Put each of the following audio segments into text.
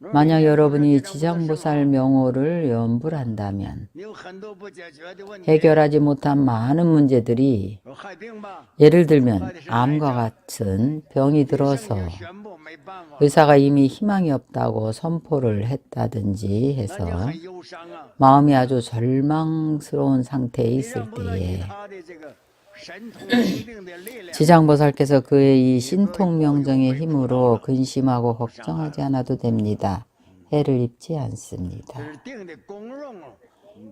만약 여러분이 지장보살 명호를 연불한다면 해결하지 못한 많은 문제들이 예를 들면 암과 같은 병이 들어서 의사가 이미 희망이 없다고 선포를 했다든지 해서 마음이 아주 절망스러운 상태에 있을 때에 지장보살께서 그의 이 신통명정의 힘으로 근심하고 걱정하지 않아도 됩니다. 해를 입지 않습니다.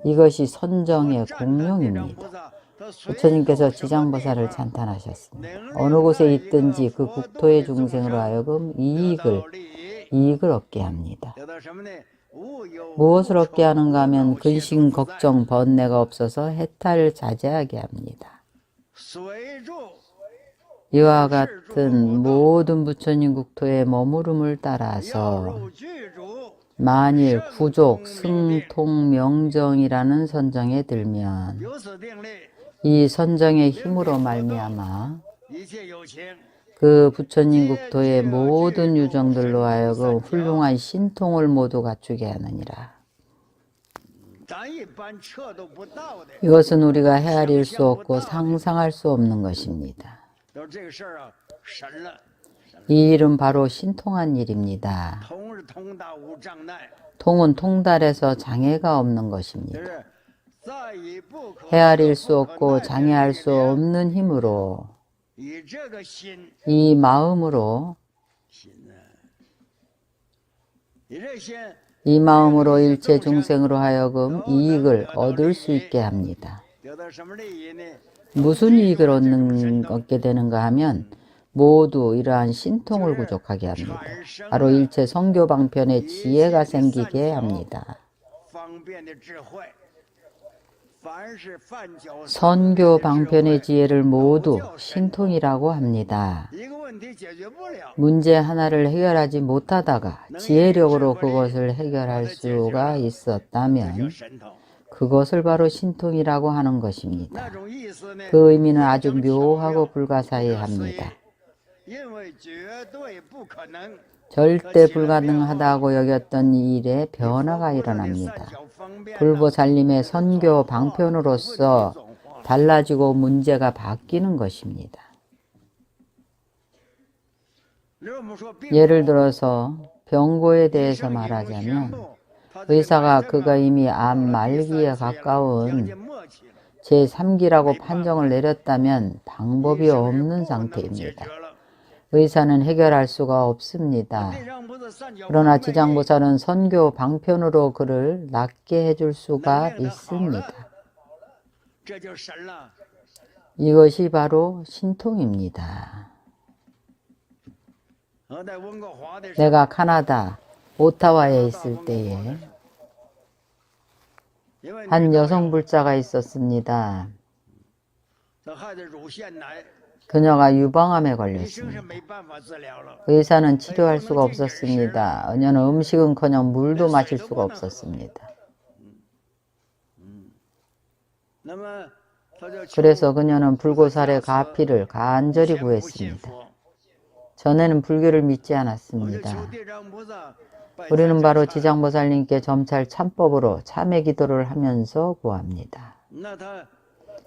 이것이 선정의 공룡입니다. 부처님께서 지장보살을 찬탄하셨습니다. 어느 곳에 있든지 그 국토의 중생으로 하여금 이익을 이익을 얻게 합니다. 무엇을 얻게 하는가 하면 근심, 걱정, 번뇌가 없어서 해탈을 자제하게 합니다. 이와 같은 모든 부처님 국토의 머무름을 따라서 만일 구족, 승통, 명정이라는 선정에 들면 이 선정의 힘으로 말미암아 그 부처님 국토의 모든 유정들로 하여금 훌륭한 신통을 모두 갖추게 하느니라. 이것은 우리가 헤아릴 수 없고 상상할 수 없는 것입니다. 이 일은 바로 신통한 일입니다. 통은 통달해서 장애가 없는 것입니다. 헤아릴 수 없고 장애할 수 없는 힘으로 이 마음으로 이 마음으로 일체 중생으로 하여금 이익을 얻을 수 있게 합니다. 무슨 이익을 얻는, 얻게 되는가 하면 모두 이러한 신통을 부족하게 합니다. 바로 일체 성교 방편의 지혜가 생기게 합니다. 선교 방편의 지혜를 모두 신통이라고 합니다. 문제 하나를 해결하지 못하다가 지혜력으로 그것을 해결할 수가 있었다면 그것을 바로 신통이라고 하는 것입니다. 그 의미는 아주 묘하고 불가사의합니다. 절대 불가능하다고 여겼던 이 일에 변화가 일어납니다. 불보살님의 선교 방편으로서 달라지고 문제가 바뀌는 것입니다. 예를 들어서 병고에 대해서 말하자면 의사가 그가 이미 암 말기에 가까운 제3기라고 판정을 내렸다면 방법이 없는 상태입니다. 의사는 해결할 수가 없습니다. 그러나 지장보살은 선교 방편으로 그를 낫게 해줄 수가 있습니다. 이것이 바로 신통입니다. 내가 카나다 오타와에 있을 때에 한 여성 불자가 있었습니다. 그녀가 유방암에 걸렸습니다. 의사는 치료할 수가 없었습니다. 그녀는 음식은커녕 물도 마실 수가 없었습니다. 그래서 그녀는 불고살의 가피를 간절히 구했습니다. 전에는 불교를 믿지 않았습니다. 우리는 바로 지장보살님께 점찰 참법으로 참회 기도를 하면서 구합니다.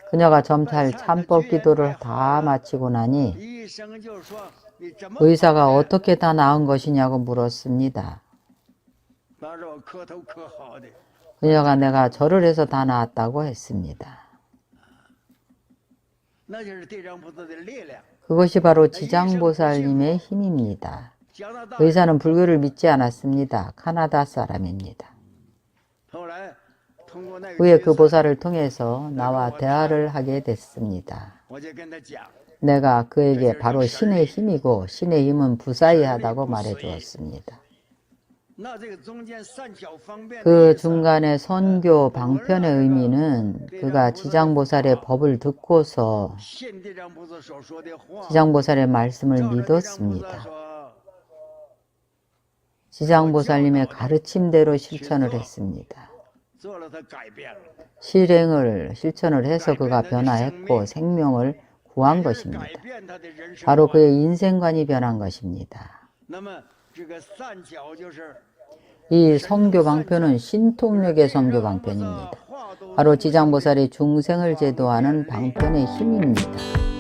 그녀가 점찰 참법 기도를 다 마치고 나니 의사가 어떻게 다 나은 것이냐고 물었습니다. 그녀가 내가 절을 해서 다 나았다고 했습니다. 그것이 바로 지장보살님의 힘입니다. 의사는 불교를 믿지 않았습니다. 카나다 사람입니다. 후에 그 보살을 통해서 나와 대화를 하게 됐습니다. 내가 그에게 바로 신의 힘이고 신의 힘은 부사이하다고 말해 주었습니다. 그 중간에 선교 방편의 의미는 그가 지장보살의 법을 듣고서 지장보살의 말씀을 믿었습니다. 지장보살님의 가르침대로 실천을 했습니다. 실행을 실천을 해서 그가 변화했고 생명을 구한 것입니다. 바로 그의 인생관이 변한 것입니다. 이 성교 방편은 신통력의 성교 방편입니다. 바로 지장보살이 중생을 제도하는 방편의 힘입니다.